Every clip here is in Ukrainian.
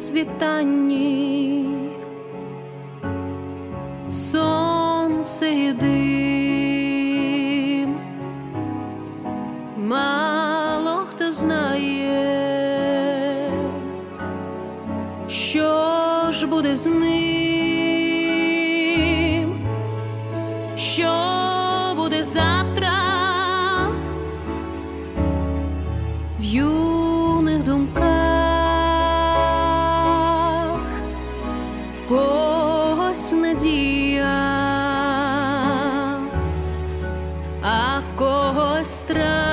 світанні, сонце і дим. Мало хто знає, що ж буде з ним, що буде завтра. в кого страх.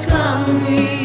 It's come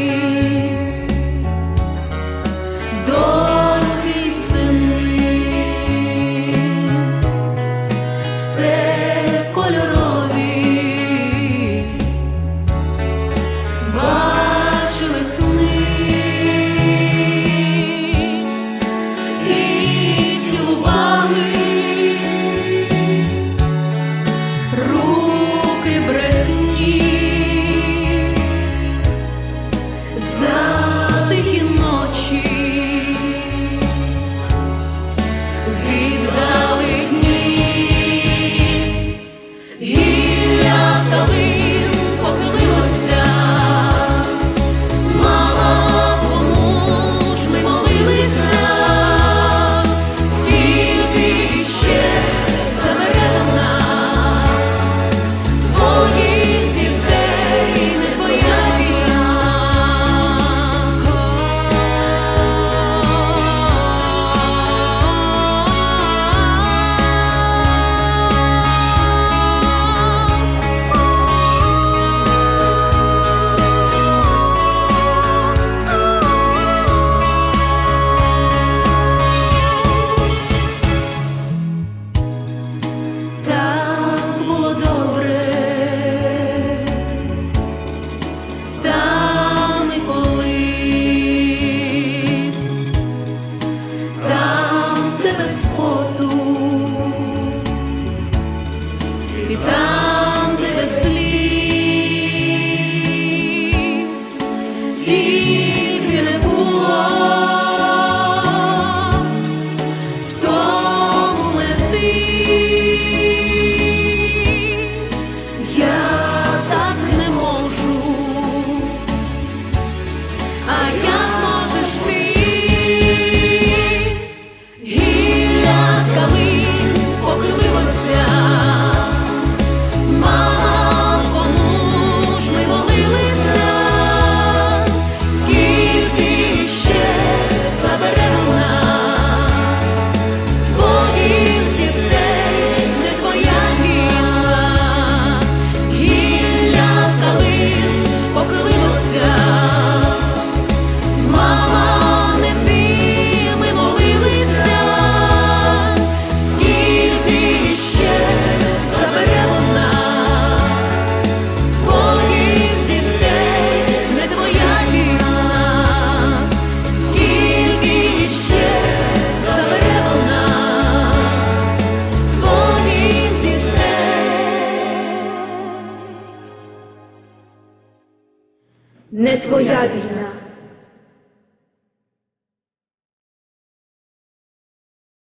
не твоя війна.